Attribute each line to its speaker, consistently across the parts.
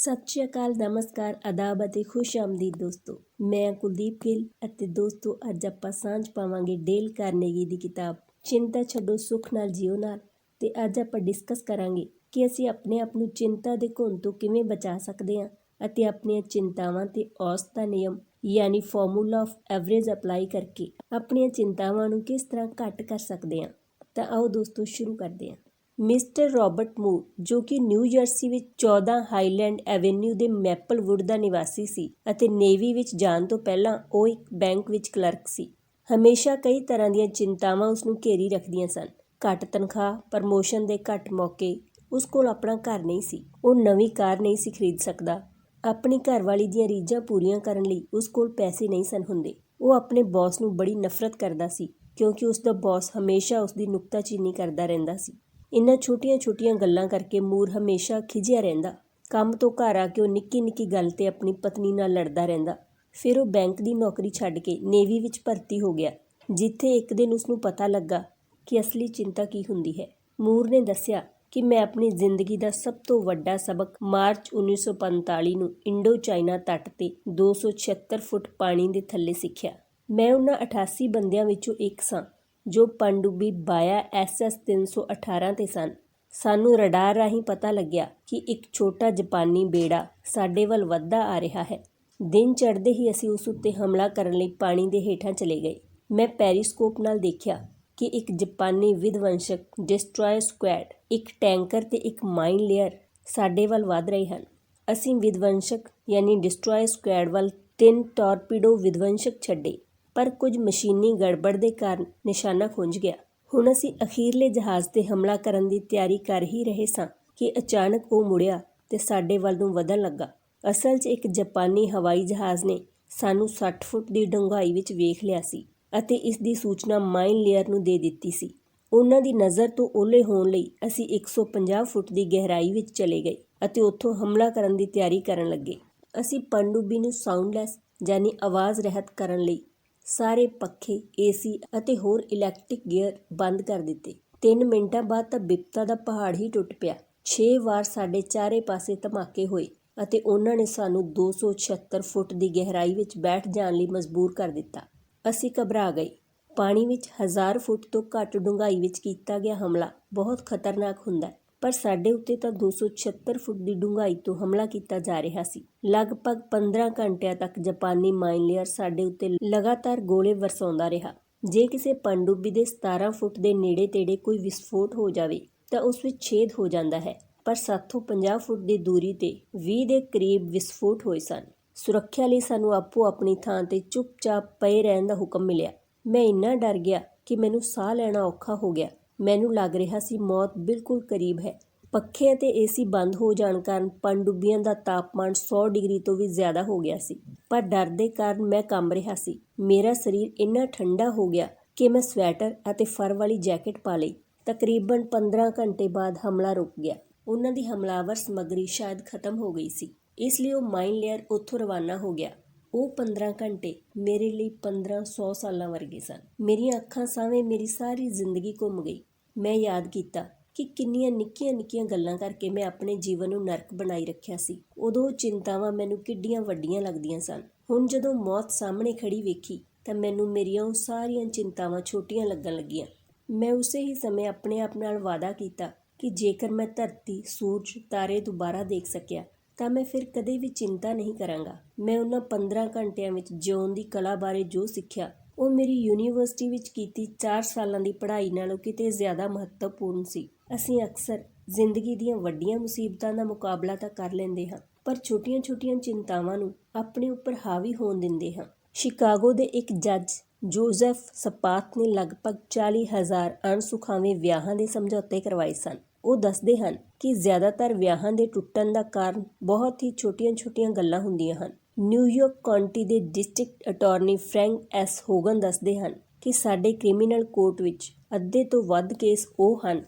Speaker 1: ਸਤਿ ਸ਼੍ਰੀ ਅਕਾਲ, ਨਮਸਕਾਰ ਆਦਾਬ ਅਤੇ ਖੁਸ਼ ਆਮਦੀਦ ਦੋਸਤੋ। ਮੈਂ ਕੁਲਦੀਪ ਗਿੱਲ ਅਤੇ ਦੋਸਤੋ, ਅੱਜ ਆਪਾਂ ਸਾਂਝ ਪਾਵਾਂਗੇ ਡੇਲ ਕਾਰਨੇਗੀ ਦੀ ਕਿਤਾਬ। ਚਿੰਤਾ ਛੱਡੋ, ਸੁੱਖ ਨਾਲ ਜਿਉ ਨਾਲ। ਤੇ ਅੱਜ ਆਪਾਂ ਡਿਸਕਸ ਕਰਾਂਗੇ ਕਿ ਅਸੀਂ ਆਪਣੇ ਆਪ ਨੂੰ ਚਿੰਤਾ ਦੇ ਘੁਣ ਤੋਂ ਕਿਵੇਂ ਬਚਾ ਸਕਦੇ ਹਾਂ ਅਤੇ ਆਪਣੀਆਂ ਚਿੰਤਾਵਾਂ ਤੇ ਔਸਤ ਦਾ ਨਿਯਮ, ਯਾਨੀ ਫਾਰਮੂਲਾ ਆਫ ਐਵਰੇਜ ਅਪਲਾਈ ਕਰਕੇ ਆਪਣੀਆਂ ਚਿੰਤਾਵਾਂ ਨੂੰ ਕਿਸ ਤਰ੍ਹਾਂ ਘੱਟ ਕਰ ਸਕਦੇ ਹਾਂ। ਤਾਂ ਆਓ ਦੋਸਤੋ, ਸ਼ੁਰੂ ਕਰਦੇ ਹਾਂ। ਮਿਸਟਰ ਰਾਬਰਟ ਮੂਰ, ਜੋ ਕਿ ਨਿਊ ਜਰਸੀ ਵਿੱਚ 14 ਹਾਈਲੈਂਡ ਐਵੇਨਿਊ ਦੇ ਮੈਪਲਵੁੱਡ ਦਾ ਨਿਵਾਸੀ ਸੀ ਅਤੇ ਨੇਵੀ ਵਿੱਚ ਜਾਣ ਤੋਂ ਪਹਿਲਾਂ ਉਹ ਇੱਕ ਬੈਂਕ ਵਿੱਚ ਕਲਰਕ ਸੀ। ਹਮੇਸ਼ਾ ਕਈ ਤਰ੍ਹਾਂ ਦੀਆਂ ਚਿੰਤਾਵਾਂ ਉਸ ਨੂੰ ਘੇਰੀ ਰੱਖਦੀਆਂ ਸਨ। ਘੱਟ ਤਨਖਾਹ, ਪ੍ਰਮੋਸ਼ਨ ਦੇ ਘੱਟ ਮੌਕੇ, ਉਸ ਕੋਲ ਆਪਣਾ ਘਰ ਨਹੀਂ ਸੀ। ਉਹ ਨਵੀਂ ਕਾਰ ਨਹੀਂ ਸੀ ਖਰੀਦ ਸਕਦਾ। ਆਪਣੀ ਘਰਵਾਲੀ ਦੀਆਂ ਰੀਝਾਂ ਪੂਰੀਆਂ ਕਰਨ ਲਈ ਉਸ ਕੋਲ ਪੈਸੇ ਨਹੀਂ ਸਨ ਹੁੰਦੇ। ਉਹ ਆਪਣੇ ਬੌਸ ਨੂੰ ਬੜੀ ਨਫ਼ਰਤ ਕਰਦਾ ਸੀ, ਕਿਉਂਕਿ ਉਸ ਦਾ ਬੌਸ ਹਮੇਸ਼ਾ ਉਸ ਦੀ ਨੁਕਤਾਚੀਨੀ ਕਰਦਾ ਰਹਿੰਦਾ ਸੀ। ਇਹਨਾਂ ਛੋਟੀਆਂ-ਛੋਟੀਆਂ ਗੱਲਾਂ ਕਰਕੇ ਮੂਰ ਹਮੇਸ਼ਾ ਖਿਝਿਆ ਰਹਿੰਦਾ। ਕੰਮ ਤੋਂ ਘਰ ਆ ਕੇ ਉਹ ਨਿੱਕੀ-ਨਿੱਕੀ ਗੱਲ ਤੇ ਆਪਣੀ ਪਤਨੀ ਨਾਲ ਲੜਦਾ ਰਹਿੰਦਾ। ਫਿਰ ਉਹ ਬੈਂਕ ਦੀ ਨੌਕਰੀ ਛੱਡ ਕੇ ਨੇਵੀ ਵਿੱਚ ਭਰਤੀ ਹੋ ਗਿਆ, ਜਿੱਥੇ ਇੱਕ ਦਿਨ ਉਸ ਨੂੰ ਪਤਾ ਲੱਗਾ ਕਿ ਅਸਲੀ ਚਿੰਤਾ ਕੀ ਹੁੰਦੀ ਹੈ। ਮੂਰ ਨੇ ਦੱਸਿਆ ਕਿ ਮੈਂ ਆਪਣੀ ਜ਼ਿੰਦਗੀ ਦਾ ਸਭ ਤੋਂ ਵੱਡਾ ਸਬਕ ਮਾਰਚ 1945 ਨੂੰ ਇੰਡੋ ਚਾਈਨਾ ਤੱਟ ਤੇ 276 ਫੁੱਟ ਪਾਣੀ ਦੇ ਥੱਲੇ ਸਿੱਖਿਆ। ਮੈਂ ਉਹਨਾਂ 88 ਬੰਦਿਆਂ ਵਿੱਚੋਂ ਇੱਕ ਸਾਂ। ਜੋ ਪਣਡੁੱਬੀ ਬਾਇਆ ਐਸਐਸ 318 ਤੇ ਸਨ। ਸਾਨੂੰ ਰਡਾਰ ਰਾਹੀਂ ਪਤਾ ਲੱਗਿਆ ਕਿ ਇੱਕ ਛੋਟਾ ਜਾਪਾਨੀ ਬੇੜਾ ਸਾਡੇ ਵੱਲ ਵੱਧਦਾ ਆ ਰਿਹਾ ਹੈ। ਦਿਨ ਚੜ੍ਹਦੇ ਹੀ ਅਸੀਂ ਉਸ ਉੱਤੇ ਹਮਲਾ ਕਰਨ ਲਈ ਪਾਣੀ ਦੇ ਹੇਠਾਂ ਚਲੇ ਗਏ। ਮੈਂ ਪੈਰੀਸਕੋਪ ਨਾਲ ਦੇਖਿਆ ਕਿ ਇੱਕ ਜਾਪਾਨੀ ਵਿਧਵੰਸ਼ਕ ਡਿਸਟਰੋਇਰ ਸਕੁਐਡ, ਇੱਕ ਟੈਂਕਰ ਤੇ ਇੱਕ ਮਾਈਨ ਲੇਅਰ ਸਾਡੇ ਵੱਲ ਵਧ ਰਹੇ ਹਨ। ਅਸੀਂ ਵਿਧਵੰਸ਼ਕ, ਯਾਨੀ ਡਿਸਟਰੋਇਰ ਸਕੁਐਡ ਵੱਲ ਤਿੰਨ ਟਾਰਪੀਡੋ ਵਿਧਵੰਸ਼ਕ ਛੱਡੇ। ਪਰ ਕੁਝ ਮਸ਼ੀਨੀ ਗੜਬੜ ਦੇ ਕਾਰਨ ਨਿਸ਼ਾਨਾ ਖੁੰਝ ਗਿਆ। ਹੁਣ ਅਸੀਂ ਅਖੀਰਲੇ ਜਹਾਜ਼ ਤੇ ਹਮਲਾ ਕਰਨ ਦੀ ਤਿਆਰੀ ਕਰ ਹੀ ਰਹੇ ਸਾਂ ਕਿ ਅਚਾਨਕ ਉਹ ਮੁੜਿਆ ਤੇ ਸਾਡੇ ਵੱਲ ਨੂੰ ਵਧਣ ਲੱਗਾ। ਅਸਲ 'ਚ ਇੱਕ ਜਾਪਾਨੀ ਹਵਾਈ ਜਹਾਜ਼ ਨੇ ਸਾਨੂੰ ਸੱਠ ਫੁੱਟ ਦੀ ਡੂੰਘਾਈ ਵਿੱਚ ਵੇਖ ਲਿਆ ਸੀ ਅਤੇ ਇਸ ਦੀ ਸੂਚਨਾ ਮਾਈਨ ਲੇਅਰ ਨੂੰ ਦੇ ਦਿੱਤੀ ਸੀ। ਉਹਨਾਂ ਦੀ ਨਜ਼ਰ ਤੋਂ ਓਲੇ ਹੋਣ ਲਈ ਅਸੀਂ 150 ਫੁੱਟ ਦੀ ਗਹਿਰਾਈ ਵਿੱਚ ਚਲੇ ਗਏ ਅਤੇ ਉੱਥੋਂ ਹਮਲਾ ਕਰਨ ਦੀ ਤਿਆਰੀ ਕਰਨ ਲੱਗੇ। ਅਸੀਂ ਪਣਡੁੱਬੀ ਨੂੰ ਸਾਊਂਡਲੈਸ ਯਾਨੀ ਆਵਾਜ਼ ਰਹਿਤ ਕਰਨ ਲਈ ਸਾਰੇ ਪੱਖੇ, ਏਸੀ ਅਤੇ ਹੋਰ ਇਲੈਕਟ੍ਰਿਕ ਗੇਅਰ ਬੰਦ ਕਰ ਦਿੱਤੇ। ਤਿੰਨ ਮਿੰਟਾਂ ਬਾਅਦ ਤਾਂ ਬਿਪਤਾ ਦਾ ਪਹਾੜ ਹੀ ਟੁੱਟ ਪਿਆ। ਛੇ ਵਾਰ ਸਾਡੇ ਚਾਰੇ ਪਾਸੇ ਧਮਾਕੇ ਹੋਏ ਅਤੇ ਉਹਨਾਂ ਨੇ ਸਾਨੂੰ 276 ਫੁੱਟ ਦੀ ਗਹਿਰਾਈ ਵਿੱਚ ਬੈਠ ਜਾਣ ਲਈ ਮਜਬੂਰ ਕਰ ਦਿੱਤਾ। ਅਸੀਂ ਘਬਰਾ ਗਏ। ਪਾਣੀ ਵਿੱਚ ਹਜ਼ਾਰ ਫੁੱਟ ਤੋਂ ਘੱਟ ਡੂੰਘਾਈ ਵਿੱਚ ਕੀਤਾ ਗਿਆ ਹਮਲਾ ਬਹੁਤ ਖਤਰਨਾਕ ਹੁੰਦਾ ਪਰ ਸਾਡੇ ਉੱਤੇ ਤਾਂ 276 ਫੁੱਟ ਦੀ ਡੂੰਘਾਈ ਤੋਂ ਹਮਲਾ ਕੀਤਾ ਜਾ ਰਿਹਾ ਸੀ। ਲਗਭਗ 15 ਘੰਟਿਆਂ ਤੱਕ ਜਾਪਾਨੀ ਮਾਈਨ ਲੇਅਰ ਸਾਡੇ ਉੱਤੇ ਲਗਾਤਾਰ ਗੋਲੇ ਵਰਸਾਉਂਦਾ ਰਿਹਾ। ਜੇ ਕਿਸੇ ਪਣਡੁੱਬੀ ਦੇ 17 ਫੁੱਟ ਦੇ ਨੇੜੇ-ਤੇੜੇ ਕੋਈ ਵਿਸਫੋਟ ਹੋ ਜਾਵੇ, ਤਾਂ ਉਸ ਵਿੱਚ ਛੇਦ ਹੋ ਜਾਂਦਾ ਹੈ। ਪਰ ਸਾਥੋਂ 50 ਫੁੱਟ ਦੀ ਦੂਰੀ ਤੇ 20 ਦੇ ਕਰੀਬ ਵਿਸਫੋਟ ਹੋਏ ਸਨ। ਸੁਰੱਖਿਆ ਲਈ ਸਾਨੂੰ ਆਪੋ ਆਪਣੀ ਥਾਂ ਤੇ ਚੁੱਪਚਾਪ ਪਏ ਰਹਿਣ ਦਾ ਹੁਕਮ ਮਿਲਿਆ। ਮੈਂ ਇੰਨਾ ਡਰ ਗਿਆ ਕਿ ਮੈਨੂੰ ਸਾਹ ਲੈਣਾ ਔਖਾ ਹੋ ਗਿਆ। ਮੈਨੂੰ ਲੱਗ ਰਿਹਾ ਸੀ ਮੌਤ ਬਿਲਕੁਲ ਕਰੀਬ ਹੈ। ਪੱਖੇ ਅਤੇ ਏਸੀ ਬੰਦ ਹੋ ਜਾਣ ਕਾਰਨ ਪਣਡੁੱਬੀਆਂ ਦਾ ਤਾਪਮਾਨ ਸੌ ਡਿਗਰੀ ਤੋਂ ਵੀ ਜ਼ਿਆਦਾ ਹੋ ਗਿਆ ਸੀ। ਪਰ ਡਰ ਦੇ ਕਾਰਨ ਮੈਂ ਕੰਬ ਰਿਹਾ ਸੀ। ਮੇਰਾ ਸਰੀਰ ਇੰਨਾ ਠੰਡਾ ਹੋ ਗਿਆ ਕਿ ਮੈਂ ਸਵੈਟਰ ਅਤੇ ਫਰ ਵਾਲੀ ਜੈਕਟ ਪਾ ਲਈ। ਤਕਰੀਬਨ 15 ਘੰਟੇ ਬਾਅਦ ਹਮਲਾ ਰੁਕ ਗਿਆ। ਉਹਨਾਂ ਦੀ ਹਮਲਾਵਰ ਸਮੱਗਰੀ ਸ਼ਾਇਦ ਖਤਮ ਹੋ ਗਈ ਸੀ। ਇਸ ਲਈ ਉਹ ਮਾਈਨ ਲੇਅਰ ਉੱਥੋਂ ਰਵਾਨਾ ਹੋ ਗਿਆ। ਉਹ 15 ਘੰਟੇ ਮੇਰੇ ਲਈ 1500 ਸਾਲਾਂ ਵਰਗੇ ਸਨ। ਮੇਰੀਆਂ ਅੱਖਾਂ ਸਾਹਵੇਂ ਮੇਰੀ ਸਾਰੀ ਜ਼ਿੰਦਗੀ ਘੁੰਮ ਗਈ। ਮੈਂ ਯਾਦ ਕੀਤਾ ਕਿ ਕਿੰਨੀਆਂ ਨਿੱਕੀਆਂ-ਨਿੱਕੀਆਂ ਗੱਲਾਂ ਕਰਕੇ ਮੈਂ ਆਪਣੇ ਜੀਵਨ ਨੂੰ ਨਰਕ ਬਣਾਈ ਰੱਖਿਆ ਸੀ। ਉਦੋਂ ਚਿੰਤਾਵਾਂ ਮੈਨੂੰ ਕਿੱਡੀਆਂ ਵੱਡੀਆਂ ਲੱਗਦੀਆਂ ਸਨ। ਹੁਣ ਜਦੋਂ ਮੌਤ ਸਾਹਮਣੇ ਖੜੀ ਵੇਖੀ ਤਾਂ ਮੈਨੂੰ ਮੇਰੀਆਂ ਉਹ ਸਾਰੀਆਂ ਚਿੰਤਾਵਾਂ ਛੋਟੀਆਂ ਲੱਗਣ ਲੱਗੀਆਂ। ਮੈਂ ਉਸੇ ਹੀ ਸਮੇਂ ਆਪਣੇ ਆਪ ਨਾਲ ਵਾਅਦਾ ਕੀਤਾ ਕਿ ਜੇਕਰ ਮੈਂ ਧਰਤੀ, ਸੂਰਜ, ਤਾਰੇ ਦੁਬਾਰਾ ਦੇਖ ਸਕਿਆ ਤਾਂ ਮੈਂ ਫਿਰ ਕਦੇ ਵੀ ਚਿੰਤਾ ਨਹੀਂ ਕਰਾਂਗਾ। ਮੈਂ ਉਹਨਾਂ 15 ਘੰਟਿਆਂ ਵਿੱਚ ਜਿਉਣ ਦੀ ਕਲਾ ਬਾਰੇ ਜੋ ਸਿੱਖਿਆ ਉਹ ਮੇਰੀ ਯੂਨੀਵਰਸਿਟੀ ਵਿੱਚ ਕੀਤੀ 4 ਸਾਲਾਂ ਦੀ ਪੜ੍ਹਾਈ ਨਾਲੋਂ ਕਿਤੇ ਜ਼ਿਆਦਾ ਮਹੱਤਵਪੂਰਨ ਸੀ। ਅਸੀਂ ਅਕਸਰ ਜ਼ਿੰਦਗੀ ਦੀਆਂ ਵੱਡੀਆਂ ਮੁਸੀਬਤਾਂ ਦਾ ਮੁਕਾਬਲਾ ਤਾਂ ਕਰ ਲੈਂਦੇ ਹਾਂ, ਪਰ ਛੋਟੀਆਂ-ਛੋਟੀਆਂ ਚਿੰਤਾਵਾਂ ਨੂੰ ਆਪਣੇ ਉੱਪਰ ਹਾਵੀ ਹੋਣ ਦਿੰਦੇ ਹਾਂ। ਸ਼ਿਕਾਗੋ ਦੇ ਇੱਕ ਜੱਜ ਜੋਜ਼ਫ ਸਪਾਥ ਨੇ ਲਗਭਗ 40000 ਅਣਸੁਖਾਵੇਂ ਵਿਆਹਾਂ ਦੇ ਸਮਝੌਤੇ ਕਰਵਾਏ ਸਨ। ਉਹ ਦੱਸਦੇ ਹਨ ਕਿ ਜ਼ਿਆਦਾਤਰ ਵਿਆਹਾਂ ਦੇ ਟੁੱਟਣ ਦਾ ਕਾਰਨ ਬਹੁਤ ਹੀ ਛੋਟੀਆਂ-ਛੋਟੀਆਂ ਗੱਲਾਂ ਹੁੰਦੀਆਂ ਹਨ। ਨਿਊਯਾਰਕ ਕਾਉਂਟੀ ਦੇ district attorney Frank S Hogan ਦੱਸਦੇ ਹਨ ਕਿ ਸਾਡੇ ਕ੍ਰਿਮੀਨਲ ਕੋਰਟ ਵਿੱਚ ਅੱਧੇ ਤੋਂ ਵੱਧ ਕੇਸ ਉਹ ਹਨ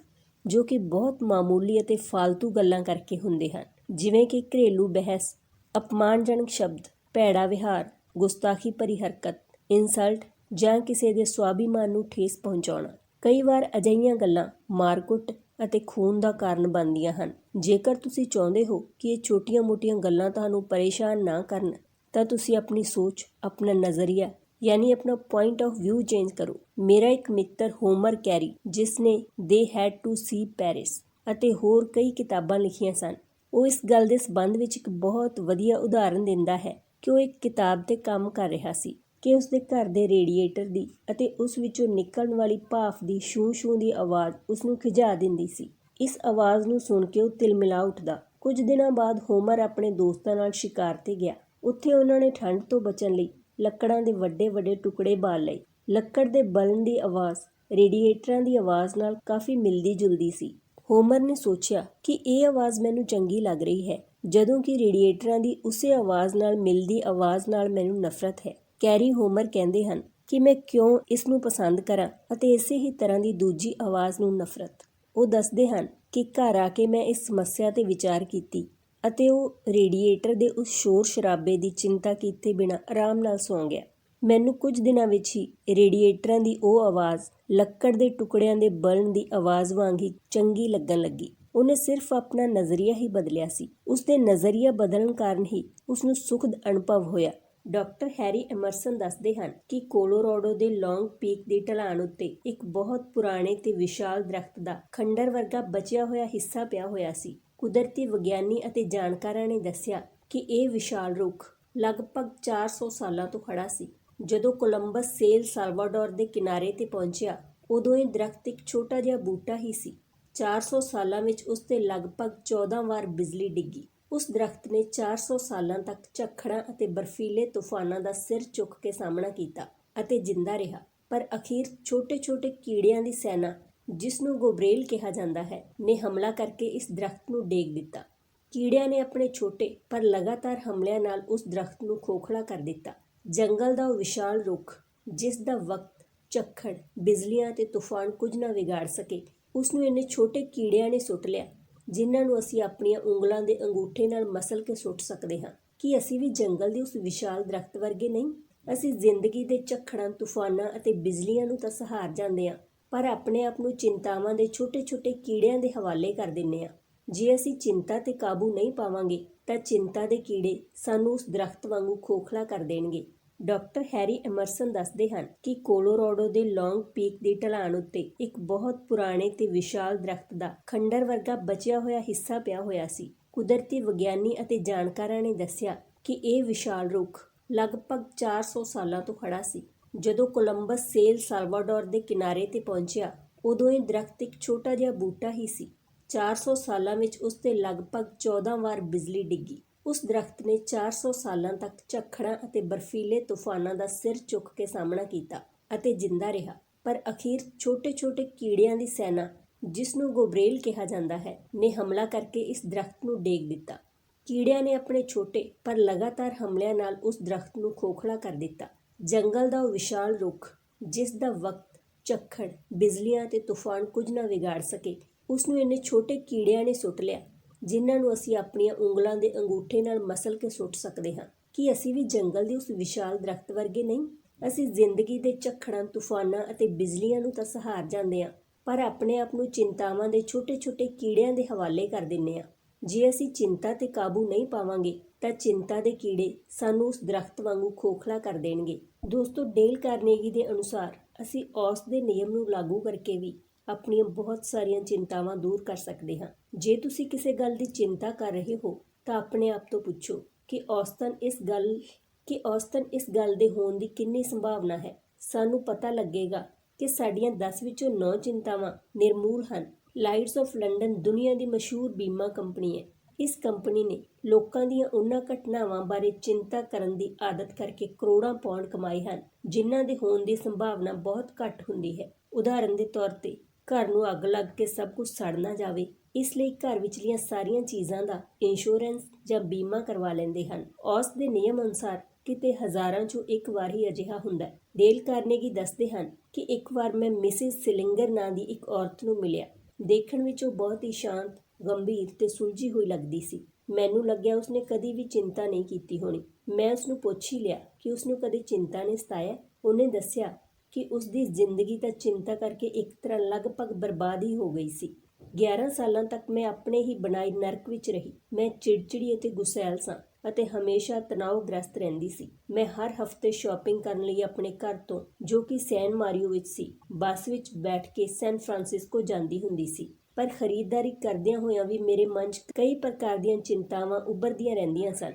Speaker 1: ਜੋ ਕਿ ਬਹੁਤ ਮਾਮੂਲੀ ਅਤੇ ਫਾਲਤੂ ਗੱਲਾਂ ਕਰਕੇ ਹੁੰਦੇ ਹਨ। ਜਿਵੇਂ ਕਿ ਘਰੇਲੂ ਬਹਿਸ, ਅਪਮਾਨਜਨਕ ਸ਼ਬਦ, ਭੈੜਾ ਵਿਹਾਰ, ਗੁਸਤਾਖੀ ਭਰੀ ਹਰਕਤ, ਇਨਸਲਟ ਜਾਂ ਕਿਸੇ ਦੇ ਸਵਾਭਿਮਾਨ ਨੂੰ ਠੇਸ ਪਹੁੰਚਾਉਣਾ। ਕਈ ਵਾਰ ਅਜਿਹੀਆਂ ਗੱਲਾਂ ਮਾਰਕੁੱਟ ਅਤੇ ਖੂਨ ਦਾ ਕਾਰਨ ਬਣਦੀਆਂ ਹਨ। ਜੇਕਰ ਤੁਸੀਂ ਚਾਹੁੰਦੇ ਹੋ ਕਿ ਇਹ ਛੋਟੀਆਂ-ਮੋਟੀਆਂ ਗੱਲਾਂ ਤੁਹਾਨੂੰ ਪਰੇਸ਼ਾਨ ਨਾ ਕਰਨ, ਤਾਂ ਤੁਸੀਂ ਆਪਣੀ ਸੋਚ, ਆਪਣਾ ਨਜ਼ਰੀਆ, ਯਾਨੀ ਆਪਣਾ ਪੁਆਇੰਟ ਆਫ ਵਿਊ ਚੇਂਜ ਕਰੋ। ਮੇਰਾ ਇੱਕ ਮਿੱਤਰ ਹੋਮਰ ਕੈਰੀ, ਜਿਸ ਨੇ ਦੇ ਹੈਡ ਟੂ ਸੀ ਪੈਰਿਸ ਅਤੇ ਹੋਰ ਕਈ ਕਿਤਾਬਾਂ ਲਿਖੀਆਂ ਸਨ। ਉਹ ਇਸ ਗੱਲ ਦੇ ਸੰਬੰਧ ਵਿੱਚ ਇੱਕ ਬਹੁਤ ਵਧੀਆ ਉਦਾਹਰਣ ਦਿੰਦਾ ਹੈ ਕਿ ਉਹ ਇੱਕ ਕਿਤਾਬ ਤੇ ਕੰਮ ਕਰ ਰਿਹਾ ਸੀ। ਕਿ ਉਸ ਦੇ ਘਰ ਦੇ ਰੇਡੀਏਟਰ ਦੀ ਅਤੇ ਉਸ ਵਿੱਚੋਂ ਨਿਕਲਣ ਵਾਲੀ ਭਾਫ਼ ਦੀ ਸ਼ੂ-ਸ਼ੂ ਦੀ ਆਵਾਜ਼ ਉਸ ਨੂੰ ਖਿਜਾ ਦਿੰਦੀ ਸੀ। ਇਸ ਆਵਾਜ਼ ਨੂੰ ਸੁਣ ਕੇ ਉਹ ਤਿਲਮਿਲਾ ਉੱਠਦਾ। ਕੁਝ ਦਿਨਾਂ ਬਾਅਦ ਹੋਮਰ ਆਪਣੇ ਦੋਸਤਾਂ ਨਾਲ ਸ਼ਿਕਾਰ ਤੇ ਗਿਆ। ਉੱਥੇ ਉਹਨਾਂ ਨੇ ਠੰਡ ਤੋਂ ਬਚਣ ਲਈ ਲੱਕੜਾਂ ਦੇ ਵੱਡੇ-ਵੱਡੇ ਟੁਕੜੇ ਬਾਲ ਲਏ। ਲੱਕੜ ਦੇ ਬਲਣ ਦੀ ਆਵਾਜ਼, ਰੇਡੀਏਟਰਾਂ ਦੀ ਆਵਾਜ਼ ਨਾਲ ਕਾਫੀ ਮਿਲਦੀ-ਜੁਲਦੀ ਸੀ। ਹੋਮਰ ਨੇ ਸੋਚਿਆ ਕਿ ਇਹ ਆਵਾਜ਼ ਮੈਨੂੰ ਚੰਗੀ ਲੱਗ ਰਹੀ ਹੈ, ਜਦੋਂ ਕਿ ਰੇਡੀਏਟਰਾਂ ਦੀ ਉਸੇ ਆਵਾਜ਼ ਨਾਲ ਮਿਲਦੀ ਆਵਾਜ਼ ਨਾਲ ਮੈਨੂੰ ਨਫ਼ਰਤ ਹੈ। ਕੈਰੀ ਹੋਮਰ ਕਹਿੰਦੇ ਹਨ ਕਿ ਮੈਂ ਕਿਉਂ ਇਸ ਨੂੰ ਪਸੰਦ ਕਰਾਂ ਅਤੇ ਇਸੇ ਹੀ ਤਰ੍ਹਾਂ ਦੀ ਦੂਜੀ ਆਵਾਜ਼ ਨੂੰ ਨਫ਼ਰਤ। ਉਹ ਦੱਸਦੇ ਹਨ ਕਿ ਘਰ ਆ ਕੇ ਮੈਂ ਇਸ ਸਮੱਸਿਆ ਤੇ ਵਿਚਾਰ ਕੀਤੀ ਅਤੇ ਉਹ ਰੇਡੀਏਟਰ ਦੇ ਉਸ ਸ਼ੋਰ ਸ਼ਰਾਬੇ ਦੀ ਚਿੰਤਾ ਕੀਤੇ ਬਿਨਾਂ ਆਰਾਮ ਨਾਲ ਸੌਂ ਗਿਆ। ਮੈਨੂੰ ਕੁਝ ਦਿਨਾਂ ਵਿੱਚ ਹੀ ਰੇਡੀਏਟਰਾਂ ਦੀ ਉਹ ਆਵਾਜ਼, ਲੱਕੜ ਦੇ ਟੁਕੜਿਆਂ ਦੇ ਬਲਣ ਦੀ ਆਵਾਜ਼ ਵਾਂਗ ਹੀ ਚੰਗੀ ਲੱਗਣ ਲੱਗੀ। ਉਹਨੇ ਸਿਰਫ ਆਪਣਾ ਨਜ਼ਰੀਆ ਹੀ ਬਦਲਿਆ ਸੀ। ਉਸ ਦੇ ਨਜ਼ਰੀਆ ਬਦਲਣ ਕਾਰਨ ਹੀ ਉਸ ਨੂੰ ਸੁਖਦ ਅਨੁਭਵ ਹੋਇਆ ਡਾਕਟਰ ਹੈਰੀ ਐਮਰਸਨ ਦੱਸਦੇ ਹਨ ਕਿ ਕੋਲੋਰਾਡੋ ਦੇ ਲੌਂਗ ਪੀਕ ਦੀ ਢਲਾਣ ਉੱਤੇ ਇੱਕ ਬਹੁਤ ਪੁਰਾਣੇ ਤੇ ਵਿਸ਼ਾਲ ਦਰਖਤ ਦਾ ਖੰਡਰ ਵਰਗਾ ਬਚਿਆ ਹੋਇਆ ਹਿੱਸਾ ਪਿਆ ਹੋਇਆ ਸੀ। ਕੁਦਰਤੀ ਵਿਗਿਆਨੀ ਅਤੇ ਜਾਣਕਾਰਾਂ ਨੇ ਦੱਸਿਆ ਕਿ ਇਹ ਵਿਸ਼ਾਲ ਰੁੱਖ ਲਗਭਗ 400 ਸਾਲਾਂ ਤੋਂ ਖੜਾ ਸੀ। ਜਦੋਂ ਕੋਲੰਬਸ ਸੇਲ ਸਾਲਵਾਡੋਰ ਦੇ ਕਿਨਾਰੇ ਤੇ ਪਹੁੰਚਿਆ, ਉਦੋਂ ਇਹ ਦਰਖਤ ਇੱਕ ਛੋਟਾ ਜਿਹਾ ਬੂਟਾ ਹੀ ਸੀ। 400 ਸਾਲਾਂ ਵਿੱਚ ਉਸ ਤੇ ਲਗਭਗ 14 ਵਾਰ ਬਿਜਲੀ ਡਿੱਗੀ। ਉਸ ਦਰਖਤ ਨੇ 400 ਸਾਲਾਂ ਤੱਕ ਝੱਖੜਾਂ ਅਤੇ ਬਰਫੀਲੇ ਤੂਫਾਨਾਂ ਦਾ ਸਿਰ ਚੁੱਕ ਕੇ ਸਾਹਮਣਾ ਕੀਤਾ ਅਤੇ ਜਿੰਦਾ ਰਿਹਾ। ਪਰ ਅਖੀਰ ਛੋਟੇ-ਛੋਟੇ ਕੀੜਿਆਂ ਦੀ ਸੈਨਾ, ਜਿਸ ਨੂੰ ਗੋਬਰੇਲ ਕਿਹਾ ਜਾਂਦਾ ਹੈ, ਨੇ ਹਮਲਾ ਕਰਕੇ ਇਸ ਦਰਖਤ ਨੂੰ ਡੇਗ ਦਿੱਤਾ। ਕੀੜਿਆਂ ਨੇ ਆਪਣੇ ਛੋਟੇ ਪਰ ਲਗਾਤਾਰ ਹਮਲਿਆਂ ਨਾਲ ਉਸ ਦਰਖਤ ਨੂੰ ਖੋਖਲਾ ਕਰ ਦਿੱਤਾ। ਜੰਗਲ ਦਾ ਉਹ ਵਿਸ਼ਾਲ ਰੁੱਖ, ਜਿਸ ਦਾ ਵਕਤ, ਝੱਖੜ, ਬਿਜਲੀਆਂ ਤੇ ਤੂਫਾਨ ਕੁਝ ਨਾ ਵਿਗਾੜ ਸਕੇ, ਉਸ ਨੂੰ ਇਹਨੇ ਛੋਟੇ ਕੀੜਿਆਂ ਨੇ ਸੁੱਟ ਲਿਆ ਜਿਨ੍ਹਾਂ ਨੂੰ ਅਸੀਂ ਆਪਣੀਆਂ ਉਂਗਲਾਂ ਦੇ ਅੰਗੂਠੇ ਨਾਲ ਮਸਲ ਕੇ ਸੁੱਟ ਸਕਦੇ ਹਾਂ। ਕੀ ਅਸੀਂ ਵੀ ਜੰਗਲ ਦੇ ਉਸ ਵਿਸ਼ਾਲ ਦਰਖਤ ਵਰਗੇ ਨਹੀਂ? ਅਸੀਂ ਜ਼ਿੰਦਗੀ ਦੇ ਝੱਖੜਾਂ, ਤੂਫਾਨਾਂ ਅਤੇ ਬਿਜਲੀਆਂ ਨੂੰ ਤਾਂ ਸਹਾਰ ਜਾਂਦੇ ਹਾਂ, ਪਰ ਆਪਣੇ ਆਪ ਨੂੰ ਚਿੰਤਾਵਾਂ ਦੇ ਛੋਟੇ-ਛੋਟੇ ਕੀੜਿਆਂ ਦੇ ਹਵਾਲੇ ਕਰ ਦਿੰਨੇ ਆ ਜੇ ਅਸੀਂ ਚਿੰਤਾ ਤੇ ਕਾਬੂ ਨਹੀਂ ਪਾਵਾਂਗੇ, ਤਾਂ ਚਿੰਤਾ ਦੇ ਕੀੜੇ ਸਾਨੂੰ ਉਸ ਦਰਖਤ ਵਾਂਗੂ ਖੋਖਲਾ ਕਰ ਦੇਣਗੇ। ਡਾਕਟਰ ਹੈਰੀ ਐਮਰਸਨ ਦੱਸਦੇ ਹਨ ਕਿ ਕੋਲੋਰਾਡੋ ਦੇ ਲੌਂਗ ਪੀਕ ਦੀ ਢਲਾਣ ਉੱਤੇ ਇੱਕ ਬਹੁਤ ਪੁਰਾਣੇ ਤੇ ਵਿਸ਼ਾਲ ਦਰਖਤ ਦਾ ਖੰਡਰ ਵਰਗਾ ਬਚਿਆ ਹੋਇਆ ਹਿੱਸਾ ਪਿਆ ਹੋਇਆ ਸੀ। ਕੁਦਰਤੀ ਵਿਗਿਆਨੀ ਅਤੇ ਜਾਣਕਾਰਾਂ ਨੇ ਦੱਸਿਆ ਕਿ ਇਹ ਵਿਸ਼ਾਲ ਰੁੱਖ ਲਗਭਗ 400 ਸਾਲਾਂ ਤੋਂ ਖੜਾ ਸੀ। ਜਦੋਂ ਕੋਲੰਬਸ ਸੇਲ ਸਾਲਵਾਡੋਰ ਦੇ ਕਿਨਾਰੇ ਤੇ ਪਹੁੰਚਿਆ, ਉਦੋਂ ਇਹ ਦਰਖਤ ਇੱਕ ਛੋਟਾ ਜਿਹਾ ਬੂਟਾ ਹੀ ਸੀ। 400 ਸਾਲਾਂ ਵਿੱਚ ਉਸ ਤੇ ਲਗਭਗ 14 ਵਾਰ ਬਿਜਲੀ ਡਿੱਗੀ। ਉਸ ਦਰਖਤ ਨੇ 400 ਸਾਲਾਂ ਤੱਕ ਝੱਖੜਾਂ ਅਤੇ ਬਰਫੀਲੇ ਤੂਫਾਨਾਂ ਦਾ ਸਿਰ ਚੁੱਕ ਕੇ ਸਾਹਮਣਾ ਕੀਤਾ ਅਤੇ ਜਿੰਦਾ ਰਿਹਾ। ਪਰ ਅਖੀਰ ਛੋਟੇ-ਛੋਟੇ ਕੀੜਿਆਂ ਦੀ ਸੈਨਾ ਜਿਸ ਨੂੰ ਗੋਬਰੇਲ ਕਿਹਾ ਜਾਂਦਾ ਹੈ, ਨੇ ਹਮਲਾ ਕਰਕੇ ਇਸ ਦਰਖਤ ਨੂੰ ਡੇਗ ਦਿੱਤਾ। ਕੀੜਿਆਂ ਨੇ ਆਪਣੇ ਛੋਟੇ ਪਰ ਲਗਾਤਾਰ ਹਮਲਿਆਂ ਨਾਲ ਉਸ ਦਰਖਤ ਨੂੰ ਖੋਖਲਾ ਕਰ ਦਿੱਤਾ। ਜੰਗਲ ਦਾ ਉਹ ਵਿਸ਼ਾਲ ਰੁੱਖ, ਜਿਸ ਦਾ ਵਕਤ, ਝੱਖੜ, ਬਿਜਲੀਆਂ ਤੇ ਤੂਫਾਨ ਕੁਝ ਨਾ ਵਿਗਾੜ ਸਕੇ, ਉਸ ਨੂੰ ਇਹਨੇ ਛੋਟੇ ਕੀੜਿਆਂ ਨੇ ਸੁੱਟ ਲਿਆ ਜਿਨ੍ਹਾਂ ਨੂੰ ਅਸੀਂ ਆਪਣੀਆਂ ਉਂਗਲਾਂ ਦੇ ਅੰਗੂਠੇ ਨਾਲ ਮਸਲ ਕੇ ਸੁੱਟ ਸਕਦੇ ਹਾਂ। ਕੀ ਅਸੀਂ ਵੀ ਜੰਗਲ ਦੇ ਉਸ ਵਿਸ਼ਾਲ ਦਰਖਤ ਵਰਗੇ ਨਹੀਂ? ਅਸੀਂ ਜ਼ਿੰਦਗੀ ਦੇ ਝੱਖੜਾਂ, ਤੂਫਾਨਾਂ ਅਤੇ ਬਿਜਲੀਆਂ ਨੂੰ ਤਾਂ ਸਹਾਰ ਜਾਂਦੇ ਹਾਂ, ਪਰ ਆਪਣੇ ਆਪ ਨੂੰ ਚਿੰਤਾਵਾਂ ਦੇ ਛੋਟੇ-ਛੋਟੇ ਕੀੜਿਆਂ ਦੇ ਹਵਾਲੇ ਕਰ ਦਿੰਨੇ ਆ ਜੇ ਅਸੀਂ ਚਿੰਤਾ ਤੇ ਕਾਬੂ ਨਹੀਂ ਪਾਵਾਂਗੇ, ਤਾਂ ਚਿੰਤਾ ਦੇ ਕੀੜੇ ਸਾਨੂੰ ਉਸ ਦਰਖਤ ਵਾਂਗੂ ਖੋਖਲਾ ਕਰ ਦੇਣਗੇ। ਦੋਸਤੋ, ਡੇਲ ਕਾਰਨੇਗੀ ਦੇ ਅਨੁਸਾਰ ਅਸੀਂ ਔਸ ਦੇ ਨਿਯਮ ਨੂੰ ਲਾਗੂ ਕਰਕੇ ਵੀ ਆਪਣੀਆਂ ਬਹੁਤ ਸਾਰੀਆਂ ਚਿੰਤਾਵਾਂ ਦੂਰ ਕਰ ਸਕਦੇ ਹਾਂ। ਜੇ ਤੁਸੀਂ ਕਿਸੇ ਗੱਲ ਦੀ ਚਿੰਤਾ ਕਰ ਰਹੇ ਹੋ, ਤਾਂ ਆਪਣੇ ਆਪ ਤੋਂ ਪੁੱਛੋ ਕਿ ਔਸਤਨ ਇਸ ਗੱਲ, ਕਿ ਔਸਤਨ ਇਸ ਗੱਲ ਦੇ ਹੋਣ ਦੀ ਕਿੰਨੀ ਸੰਭਾਵਨਾ ਹੈ। ਸਾਨੂੰ ਪਤਾ ਲੱਗੇਗਾ ਕਿ ਸਾਡੀਆਂ 10 ਵਿੱਚੋਂ 9 ਚਿੰਤਾਵਾਂ ਨਿਰਮੂਲ ਹਨ। ਲਾਈਟਸ ਆਫ ਲੰਡਨ ਦੁਨੀਆ ਦੀ ਮਸ਼ਹੂਰ ਬੀਮਾ ਕੰਪਨੀ ਹੈ। ਇਸ ਕੰਪਨੀ ਨੇ ਲੋਕਾਂ ਦੀਆਂ ਉਹਨਾਂ ਘਟਨਾਵਾਂ ਬਾਰੇ ਚਿੰਤਾ ਕਰਨ ਦੀ ਆਦਤ ਕਰਕੇ ਕਰੋੜਾਂ ਪੌਂਡ ਕਮਾਏ ਹਨ, ਜਿਨ੍ਹਾਂ ਦੇ ਹੋਣ ਦੀ ਸੰਭਾਵਨਾ ਬਹੁਤ ਘੱਟ ਹੁੰਦੀ ਹੈ। ਉਦਾਹਰਨ ਦੇ ਤੌਰ ਤੇ, ਘਰ ਨੂੰ ਅੱਗ ਲੱਗ ਕੇ ਸਭ ਕੁਝ ਸੜ ਨਾ ਜਾਵੇ। ਇਸ ਲਈ ਘਰ ਵਿਚਲੀਆਂ ਸਾਰੀਆਂ ਚੀਜ਼ਾਂ ਦਾ ਇੰਸ਼ੋਰੈਂਸ ਜਾਂ ਬੀਮਾ ਕਰਵਾ ਲੈਂਦੇ ਹਨ। ਔਸ ਦੇ ਨਿਯਮ ਅਨੁਸਾਰ ਕਿਤੇ ਹਜ਼ਾਰਾਂ ਚੋਂ ਇੱਕ ਵਾਰ ਹੀ ਅਜਿਹਾ ਹੁੰਦਾ ਹੈ। ਡੇਲ ਕਾਰਨੇਗੀ ਦੱਸਦੇ ਹਨ ਕਿ ਇੱਕ ਵਾਰ ਮੈਂ ਮਿਸਿਸ ਸਿਲਿੰਗਰ ਨਾਂ ਦੀ ਇੱਕ ਔਰਤ ਨੂੰ ਮਿਲਿਆ। ਦੇਖਣ ਵਿੱਚ ਉਹ ਬਹੁਤ ਹੀ ਸ਼ਾਂਤ, ਗੰਭੀਰ ਤੇ ਸੁਲਝੀ ਹੋਈ ਲੱਗਦੀ ਸੀ। ਮੈਨੂੰ ਲੱਗਿਆ ਉਸਨੇ ਕਦੀ ਵੀ ਚਿੰਤਾ ਨਹੀਂ ਕੀਤੀ ਹੋਣੀ। ਮੈਂ ਉਸਨੂੰ ਪੁੱਛ ਹੀ ਲਿਆ ਕਿ ਉਸਨੂੰ ਕਦੇ ਚਿੰਤਾ ਨੇ ਸਤਾਇਆ। ਉਹਨੇ ਦੱਸਿਆ ਕਿ ਉਸ ਦੀ ਜ਼ਿੰਦਗੀ ਤਾਂ ਚਿੰਤਾ ਕਰਕੇ ਇੱਕ ਤਰ੍ਹਾਂ ਲਗਭਗ ਬਰਬਾਦ ਹੀ ਹੋ ਗਈ ਸੀ। 11 ਸਾਲਾਂ ਤੱਕ ਮੈਂ ਆਪਣੇ ਹੀ ਬਣਾਈ ਨਰਕ ਵਿੱਚ ਰਹੀ। ਮੈਂ ਚਿੜਚਿੜੀ ਅਤੇ ਗੁਸੈਲ ਸਾਂ ਅਤੇ ਹਮੇਸ਼ਾ ਤਣਾਅਗ੍ਰਸਤ ਰਹਿੰਦੀ ਸੀ। ਮੈਂ ਹਰ ਹਫ਼ਤੇ ਸ਼ਾਪਿੰਗ ਕਰਨ ਲਈ ਆਪਣੇ ਘਰ ਤੋਂ, ਜੋ ਕਿ ਸੈਨ ਮਾਰੀਓ ਵਿੱਚ ਸੀ, ਬੱਸ ਵਿੱਚ ਬੈਠ ਕੇ ਸੈਨ ਫਰਾਂਸਿਸਕੋ ਜਾਂਦੀ ਹੁੰਦੀ ਸੀ। ਪਰ ਖਰੀਦਦਾਰੀ ਕਰਦਿਆਂ ਹੋਇਆਂ ਵੀ ਮੇਰੇ ਮਨ 'ਚ ਕਈ ਪ੍ਰਕਾਰ ਦੀਆਂ ਚਿੰਤਾਵਾਂ ਉੱਭਰਦੀਆਂ ਰਹਿੰਦੀਆਂ ਸਨ।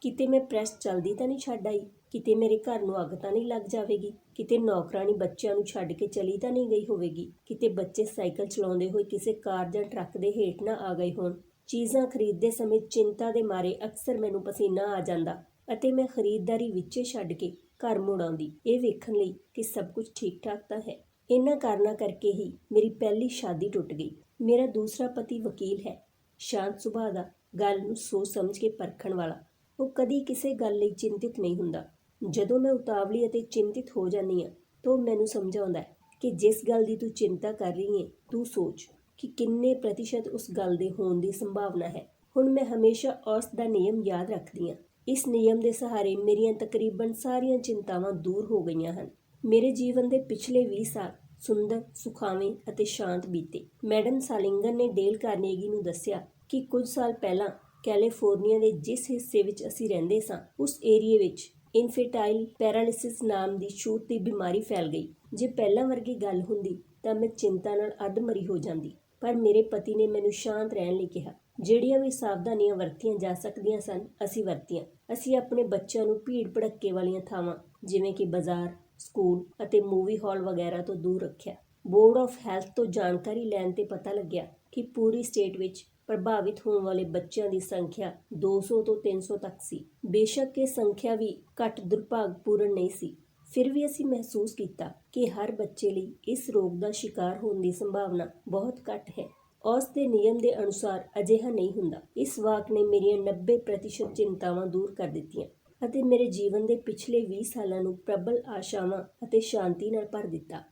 Speaker 1: ਕਿਤੇ ਮੈਂ ਪ੍ਰੈਸ ਚਲਦੀ ਤਾਂ ਨਹੀਂ ਛੱਡ ਆਈ? ਕਿਤੇ ਮੇਰੇ ਘਰ ਨੂੰ ਅੱਗ ਤਾਂ ਨਹੀਂ ਲੱਗ ਜਾਵੇਗੀ? ਕਿਤੇ ਨੌਕਰਾਨੀ ਬੱਚਿਆਂ ਨੂੰ ਛੱਡ ਕੇ ਚਲੀ ਤਾਂ ਨਹੀਂ ਗਈ ਹੋਵੇਗੀ? ਕਿਤੇ ਬੱਚੇ ਸਾਈਕਲ ਚਲਾਉਂਦੇ ਹੋਏ ਕਿਸੇ ਕਾਰ ਜਾਂ ਟਰੱਕ ਦੇ ਹੇਠ ਨਾ ਆ ਗਏ ਹੋਣ? ਚੀਜ਼ਾਂ ਖਰੀਦਦੇ ਸਮੇਂ ਚਿੰਤਾ ਦੇ ਮਾਰੇ ਅਕਸਰ ਮੈਨੂੰ ਪਸੀਨਾ ਆ ਜਾਂਦਾ ਅਤੇ ਮੈਂ ਖਰੀਦਦਾਰੀ ਵਿੱਚੇ ਛੱਡ ਕੇ ਘਰ ਮੁੜ ਆਉਂਦੀ। ਇਹ ਵੇਖਣ ਲਈ ਕਿ ਸਭ ਕੁਝ ਠੀਕ ਠਾਕ ਤਾਂ ਹੈ। ਇਹਨਾਂ ਕਾਰਨਾਂ ਕਰਕੇ ਹੀ ਮੇਰੀ ਪਹਿਲੀ ਸ਼ਾਦੀ ਟੁੱਟ ਗਈ। ਮੇਰਾ ਦੂਸਰਾ ਪਤੀ ਵਕੀਲ ਹੈ। ਸ਼ਾਂਤ ਸੁਭਾਅ ਦਾ, ਗੱਲ ਨੂੰ ਸੋਚ ਸਮਝ ਕੇ ਪਰਖਣ ਵਾਲਾ। ਉਹ ਕਦੀ ਕਿਸੇ ਗੱਲ ਲਈ ਚਿੰਤਿਤ ਨਹੀਂ ਹੁੰਦਾ। ਜਦੋਂ ਮੈਂ ਉਤਾਵਲੀ ਅਤੇ ਚਿੰਤਿਤ ਹੋ ਜਾਂਦੀ ਹਾਂ, ਤਾਂ ਉਹ ਮੈਨੂੰ ਸਮਝਾਉਂਦਾ ਹੈ ਕਿ ਜਿਸ ਗੱਲ ਦੀ ਤੂੰ ਚਿੰਤਾ ਕਰ ਰਹੀ ਹੈ, ਤੂੰ ਸੋਚ ਕਿ ਕਿੰਨੇ ਪ੍ਰਤੀਸ਼ਤ ਉਸ ਗੱਲ ਦੇ ਹੋਣ ਦੀ ਸੰਭਾਵਨਾ ਹੈ। ਹੁਣ ਮੈਂ ਹਮੇਸ਼ਾ ਔਸਤ ਦਾ ਨਿਯਮ ਯਾਦ ਰੱਖਦੀ ਹਾਂ। ਇਸ ਨਿਯਮ ਦੇ ਸਹਾਰੇ ਮੇਰੀਆਂ ਤਕਰੀਬਨ ਸਾਰੀਆਂ ਚਿੰਤਾਵਾਂ ਦੂਰ ਹੋ ਗਈਆਂ ਹਨ। ਮੇਰੇ ਜੀਵਨ ਦੇ ਪਿਛਲੇ 20 ਸਾਲ ਸੁੰਦਰ, ਸੁਖਾਵੇਂ ਅਤੇ ਸ਼ਾਂਤ ਬੀਤੇ। ਮੈਡਮ ਸਾਲਿੰਗਨ ਨੇ ਡੇਲ ਕਾਰਨੇਗੀ ਨੂੰ ਦੱਸਿਆ ਕਿ ਕੁਝ ਸਾਲ ਪਹਿਲਾਂ ਕੈਲੀਫੋਰਨੀਆ ਦੇ ਜਿਸ ਹਿੱਸੇ ਵਿੱਚ ਅਸੀਂ ਰਹਿੰਦੇ ਸਾਂ, ਉਸ ਏਰੀਏ ਵਿੱਚ ਇਨਫੇਟਾਈਲ ਪੈਰਾਲਿਸਿਸ ਨਾਮ ਦੀ ਛੂਤ ਦੀ ਬਿਮਾਰੀ ਫੈਲ ਗਈ। ਜੇ ਪਹਿਲਾਂ ਵਰਗੀ ਗੱਲ ਹੁੰਦੀ ਤਾਂ ਮੈਂ ਚਿੰਤਾ ਨਾਲ ਅੱਧਮਰੀ ਹੋ ਜਾਂਦੀ। ਪਰ ਮੇਰੇ ਪਤੀ ਨੇ ਮੈਨੂੰ ਸ਼ਾਂਤ ਰਹਿਣ ਲਈ ਕਿਹਾ, ਜਿਹੜੀਆਂ ਵੀ ਸਾਵਧਾਨੀਆਂ ਵਰਤੀਆਂ ਜਾ ਸਕਦੀਆਂ ਸਨ, ਅਸੀਂ ਵਰਤੀਆਂ। ਅਸੀਂ ਆਪਣੇ ਬੱਚਿਆਂ ਨੂੰ ਭੀੜ ਭੜੱਕੇ ਵਾਲੀਆਂ ਥਾਵਾਂ, ਜਿਵੇਂ ਕਿ ਬਾਜ਼ਾਰ, ਸਕੂਲ ਅਤੇ ਮੂਵੀ ਹਾਲ ਵਗੈਰਾ ਤੋਂ ਦੂਰ ਰੱਖਿਆ। ਬੋਰਡ ਆਫ ਹੈਲਥ ਤੋਂ ਜਾਣਕਾਰੀ ਲੈਣ ਤੇ ਪਤਾ ਲੱਗਿਆ ਕਿ ਪੂਰੀ ਸਟੇਟ ਵਿੱਚ ਪ੍ਰਭਾਵਿਤ ਹੋਣ ਵਾਲੇ ਬੱਚਿਆਂ ਦੀ ਸੰਖਿਆ 200 ਤੋਂ 300 ਤੱਕ ਸੀ। ਬੇਸ਼ੱਕ ਇਹ ਸੰਖਿਆ ਵੀ ਘੱਟ ਦੁਰਭਾਗਪੂਰਨ ਨਹੀਂ ਸੀ। ਫਿਰ ਵੀ ਅਸੀਂ ਮਹਿਸੂਸ ਕੀਤਾ ਕਿ ਹਰ ਬੱਚੇ ਲਈ ਇਸ ਰੋਗ ਦਾ ਸ਼ਿਕਾਰ ਹੋਣ ਦੀ ਸੰਭਾਵਨਾ ਬਹੁਤ ਘੱਟ ਹੈ। ਔਸ ਦੇ ਨਿਯਮ ਦੇ ਅਨੁਸਾਰ ਅਜਿਹਾ ਨਹੀਂ ਹੁੰਦਾ। ਇਸ ਵਾਕ ਨੇ ਮੇਰੀਆਂ 90% ਚਿੰਤਾਵਾਂ ਦੂਰ ਕਰ ਦਿੱਤੀਆਂ ਅਤੇ ਮੇਰੇ ਜੀਵਨ ਦੇ ਪਿਛਲੇ 20 ਸਾਲਾਂ ਨੂੰ ਪ੍ਰਬਲ ਆਸ਼ਾਵਾਂ ਅਤੇ ਸ਼ਾਂਤੀ ਨਾਲ ਭਰ ਦਿੱਤਾ।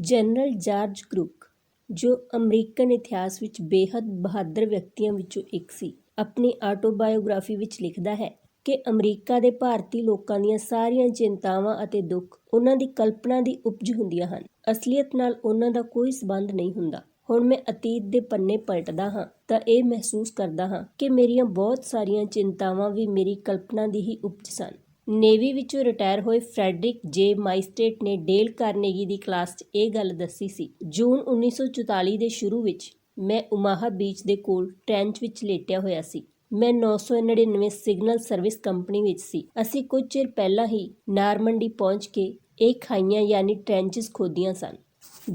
Speaker 1: ਜਨਰਲ ਜਾਰਜ ਕ੍ਰੂਕ ਜੋ ਅਮਰੀਕਨ ਇਤਿਹਾਸ ਵਿੱਚ ਬੇਹੱਦ ਬਹਾਦਰ ਵਿਅਕਤੀਆਂ ਵਿੱਚੋਂ ਇੱਕ ਸੀ। ਆਪਣੀ ਆਟੋਬਾਇਓਗ੍ਰਾਫੀ ਵਿੱਚ ਲਿਖਦਾ ਹੈ ਕਿ ਅਮਰੀਕਾ ਦੇ ਭਾਰਤੀ ਲੋਕਾਂ ਦੀਆਂ ਸਾਰੀਆਂ ਚਿੰਤਾਵਾਂ ਅਤੇ ਦੁੱਖ ਉਹਨਾਂ ਦੀ ਕਲਪਨਾ ਦੀ ਉਪਜ ਹੁੰਦੀਆਂ ਹਨ। ਅਸਲੀਅਤ ਨਾਲ ਉਹਨਾਂ ਦਾ ਕੋਈ ਸਬੰਧ ਨਹੀਂ ਹੁੰਦਾ। ਹੁਣ ਮੈਂ ਅਤੀਤ ਦੇ ਪੰਨੇ ਪਲਟਦਾ ਹਾਂ ਤਾਂ ਇਹ ਮਹਿਸੂਸ ਕਰਦਾ ਹਾਂ ਕਿ ਮੇਰੀਆਂ ਬਹੁਤ ਸਾਰੀਆਂ ਚਿੰਤਾਵਾਂ ਵੀ ਮੇਰੀ ਕਲਪਨਾ ਦੀ ਹੀ ਉਪਜ ਸਨ। ਨੇਵੀ ਵਿੱਚੋਂ ਰਿਟਾਇਰ ਹੋਏ ਫ੍ਰੈਡਰਿਕ ਜੇ ਮਾਈਸਟੇਟ ਨੇ ਡੇਲ ਕਾਰਨੇਗੀ ਦੀ ਕਲਾਸ 'ਚ ਇਹ ਗੱਲ ਦੱਸੀ ਸੀ। ਜੂਨ 1944 ਦੇ ਸ਼ੁਰੂ ਵਿੱਚ ਮੈਂ ਉਮਾਹਾ ਬੀਚ ਦੇ ਕੋਲ ਟ੍ਰੈਂਚ ਵਿੱਚ ਲੇਟਿਆ ਹੋਇਆ ਸੀ। ਮੈਂ 999 ਸਿਗਨਲ ਸਰਵਿਸ ਕੰਪਨੀ ਵਿੱਚ ਸੀ। ਅਸੀਂ ਕੁਝ ਚਿਰ ਪਹਿਲਾਂ ਹੀ ਨਾਰਮੰਡੀ ਪਹੁੰਚ ਕੇ ਇਹ ਖਾਈਆਂ ਯਾਨੀ ਟ੍ਰੈਂਚਸ ਖੋਦੀਆਂ ਸਨ।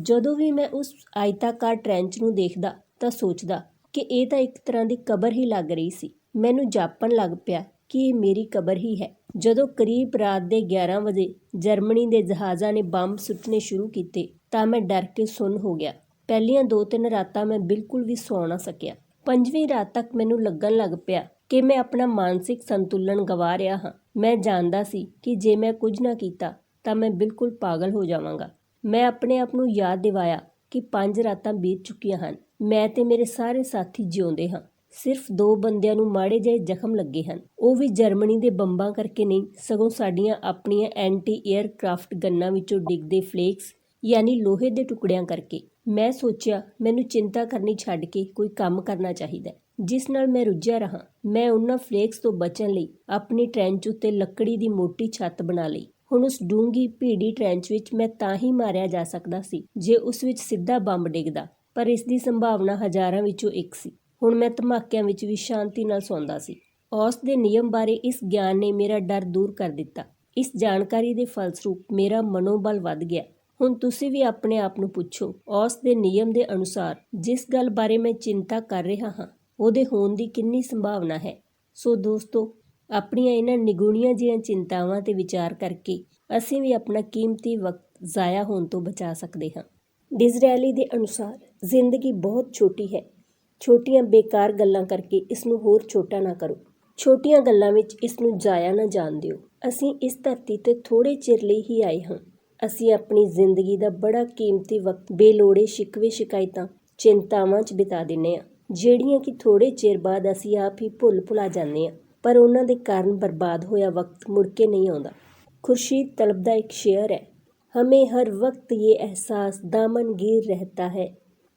Speaker 1: ਜਦੋਂ ਵੀ ਮੈਂ ਉਸ ਆਇਤਾਕਾਰ ਟ੍ਰੈਂਚ ਨੂੰ ਦੇਖਦਾ ਤਾਂ ਸੋਚਦਾ ਕਿ ਇਹ ਤਾਂ ਇੱਕ ਤਰ੍ਹਾਂ ਦੀ ਕਬਰ ਹੀ ਲੱਗ ਰਹੀ ਸੀ। ਮੈਨੂੰ ਜਾਪਣ ਲੱਗ ਪਿਆ ਕਿ ਇਹ ਮੇਰੀ ਕਬਰ ਹੀ ਹੈ। ਜਦੋਂ ਕਰੀਬ ਰਾਤ ਦੇ 11 ਵਜੇ ਜਰਮਨੀ ਦੇ ਜਹਾਜ਼ਾਂ ਨੇ ਬੰਬ ਸੁੱਟਣੇ ਸ਼ੁਰੂ ਕੀਤੇ ਤਾਂ ਮੈਂ ਡਰ ਕੇ ਸੁੰਨ ਹੋ ਗਿਆ। ਪਹਿਲੀਆਂ ਦੋ ਤਿੰਨ ਰਾਤਾਂ ਮੈਂ ਬਿਲਕੁਲ ਵੀ ਸੌ ਨਾ ਸਕਿਆ। ਪੰਜਵੀਂ ਰਾਤ ਤੱਕ ਮੈਨੂੰ ਲੱਗਣ ਲੱਗ ਪਿਆ ਕਿ ਮੈਂ ਆਪਣਾ ਮਾਨਸਿਕ ਸੰਤੁਲਨ ਗਵਾ ਰਿਹਾ ਹਾਂ। ਮੈਂ ਜਾਣਦਾ ਸੀ ਕਿ ਜੇ ਮੈਂ ਕੁਝ ਨਾ ਕੀਤਾ ਤਾਂ ਮੈਂ ਬਿਲਕੁਲ ਪਾਗਲ ਹੋ ਜਾਵਾਂਗਾ। ਮੈਂ ਆਪਣੇ ਆਪ ਨੂੰ ਯਾਦ ਦਿਵਾਇਆ ਕਿ ਪੰਜ ਰਾਤਾਂ ਬੀਤ ਚੁੱਕੀਆਂ ਹਨ। ਮੈਂ ਤੇ ਮੇਰੇ ਸਾਰੇ ਸਾਥੀ ਜਿਉਂਦੇ ਹਾਂ। ਸਿਰਫ ਦੋ ਬੰਦਿਆਂ ਨੂੰ ਮਾੜੇ ਜਿਹੇ ਜ਼ਖਮ ਲੱਗੇ ਹਨ। ਉਹ ਵੀ ਜਰਮਨੀ ਦੇ ਬੰਬਾਂ ਕਰਕੇ ਨਹੀਂ, ਸਗੋਂ ਸਾਡੀਆਂ ਆਪਣੀਆਂ ਐਂਟੀ 에ਅਰਕ੍ਰਾਫਟ ਗੰਨਾਂ ਵਿੱਚੋਂ ਡਿੱਗਦੇ ਫਲੇਕਸ, ਯਾਨੀ ਲੋਹੇ ਦੇ ਟੁਕੜਿਆਂ ਕਰਕੇ। ਮੈਂ ਸੋਚਿਆ, ਮੈਨੂੰ ਚਿੰਤਾ ਕਰਨੀ ਛੱਡ ਕੇ ਕੋਈ ਕੰਮ ਕਰਨਾ ਚਾਹੀਦਾ ਜਿਸ ਨਾਲ ਮੈਂ ਰੁੱਝਿਆ ਰਹਾ, ਮੈਂ ਉਹਨਾਂ ਫਲੇਕਸ ਤੋਂ ਬਚਣ ਲਈ ਆਪਣੀ ਟ੍ਰੈਂਚ ਉੱਤੇ ਲੱਕੜੀ ਦੀ ਮੋਟੀ ਛੱਤ ਬਣਾ ਲਈ। ਹੁਣ ਉਸ ਡੂੰਗੀ ਭੀੜੀ ਟ੍ਰੈਂਚ ਵਿੱਚ ਮੈਂ ਤਾਂ ਹੀ ਮਾਰਿਆ ਜਾ ਸਕਦਾ ਸੀ, ਜੇ ਉਸ ਵਿੱਚ ਸਿੱਧਾ ਬੰਬ ਡਿੱਗਦਾ, ਪਰ ਇਸ ਦੀ ਸੰਭਾਵਨਾ ਹਜ਼ਾਰਾਂ ਵਿੱਚੋਂ ਇੱਕ ਸੀ। ਹੁਣ ਮੈਂ ਧਮਾਕਿਆਂ ਵਿੱਚ ਵੀ ਸ਼ਾਂਤੀ ਨਾਲ ਸੌਂਦਾ ਸੀ। ਔਸ ਦੇ ਨਿਯਮ ਬਾਰੇ ਇਸ ਗਿਆਨ ਨੇ ਮੇਰਾ ਡਰ ਦੂਰ ਕਰ ਦਿੱਤਾ। ਇਸ ਜਾਣਕਾਰੀ ਦੇ ਫਲਸਰੂਪ ਮੇਰਾ ਮਨੋਬਲ ਵੱਧ ਗਿਆ। ਹੁਣ ਤੁਸੀਂ ਵੀ ਆਪਣੇ ਆਪ ਨੂੰ ਪੁੱਛੋ, ਔਸ ਦੇ ਨਿਯਮ ਦੇ ਅਨੁਸਾਰ ਜਿਸ ਗੱਲ ਬਾਰੇ ਮੈਂ ਚਿੰਤਾ ਕਰ ਰਿਹਾ ਹਾਂ, ਉਹਦੇ ਹੋਣ ਦੀ ਕਿੰਨੀ ਸੰਭਾਵਨਾ ਹੈ? ਸੋ ਦੋਸਤੋ, ਆਪਣੀਆਂ ਇਹਨਾਂ ਨਿਗੁਣੀਆਂ ਜਿਹੀਆਂ ਚਿੰਤਾਵਾਂ ਤੇ ਵਿਚਾਰ ਕਰਕੇ ਅਸੀਂ ਵੀ ਆਪਣਾ ਕੀਮਤੀ ਵਕਤ ਜ਼ਾਇਆ ਹੋਣ ਤੋਂ ਬਚਾ ਸਕਦੇ ਹਾਂ। ਡਿਜ਼ਰੈਲੀ ਦੇ ਅਨੁਸਾਰ ਜ਼ਿੰਦਗੀ ਬਹੁਤ ਛੋਟੀ ਹੈ। ਛੋਟੀਆਂ ਬੇਕਾਰ ਗੱਲਾਂ ਕਰਕੇ ਇਸ ਨੂੰ ਹੋਰ ਛੋਟਾ ਨਾ ਕਰੋ ਛੋਟੀਆਂ ਗੱਲਾਂ ਵਿੱਚ ਇਸ ਨੂੰ ਜ਼ਾਇਆ ਨਾ ਜਾਣ ਦਿਓ ਅਸੀਂ ਇਸ ਧਰਤੀ ਤੇ ਥੋੜੇ ਚਿਰ ਲਈ ਹੀ ਆਏ ਹਾਂ ਅਸੀਂ ਆਪਣੀ ਜ਼ਿੰਦਗੀ ਦਾ ਬੜਾ ਕੀਮਤੀ ਵਕਤ ਬੇਲੋੜੇ ਸ਼ਿਕਵੇ ਸ਼ਿਕਾਇਤਾਂ ਚਿੰਤਾਵਾਂ 'ਚ ਬਿਤਾ ਦਿੰਨੇ ਆ ਜਿਹੜੀਆਂ ਕਿ ਥੋੜੇ ਚਿਰ ਬਾਅਦ ਅਸੀਂ ਆਪ ਹੀ ਭੁੱਲ ਭੁਲਾ ਜਾਂਦੇ ਆ ਪਰ ਉਹਨਾਂ ਦੇ ਕਾਰਨ ਬਰਬਾਦ ਹੋਇਆ ਵਕਤ ਮੁੜ ਕੇ ਨਹੀਂ ਆਉਂਦਾ ਖੁਰਸ਼ੀਦ ਤਲਬ ਦਾ ਇੱਕ ਸ਼ੇਅਰ ਹੈ हमें हर वक्त ये एहसास दामन गिर रहता है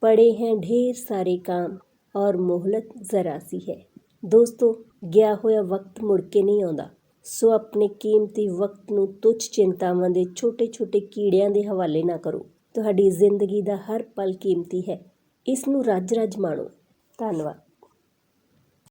Speaker 1: पड़े हैं ढेर सारे काम ਔਰ ਮੋਹਲਤ ਜ਼ਰਾ ਸੀ ਹੈ। ਦੋਸਤੋ, ਗਿਆ ਹੋਇਆ ਵਕਤ ਮੁੜ ਕੇ ਨਹੀਂ ਆਉਂਦਾ। ਸੋ ਆਪਣੇ ਕੀਮਤੀ ਵਕਤ ਨੂੰ ਤੁੱਛ ਚਿੰਤਾਵਾਂ ਦੇ ਛੋਟੇ-ਛੋਟੇ ਕੀੜਿਆਂ ਦੇ ਹਵਾਲੇ ਨਾ ਕਰੋ। ਤੁਹਾਡੀ ਜ਼ਿੰਦਗੀ ਦਾ ਹਰ ਪਲ ਕੀਮਤੀ ਹੈ। ਇਸ ਨੂੰ ਰੱਜ-ਰੱਜ ਮਾਣੋ। ਧੰਨਵਾਦ।